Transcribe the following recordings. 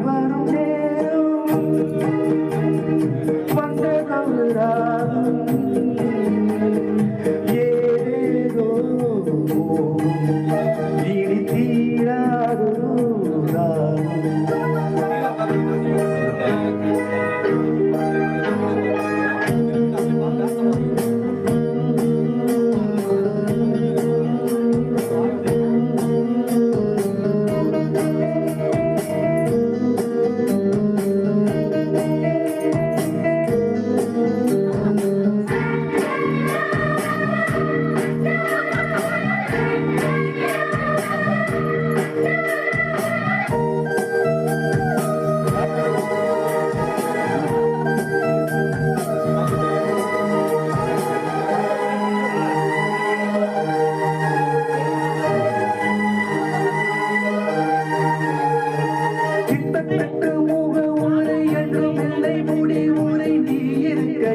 llevaron ellos, cuando hablaron.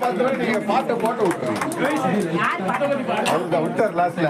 பார்த்தோம் நீங்க பாட்டை போட்டு விட்டுருங்க. விட்டார் லாஸ்ட்ல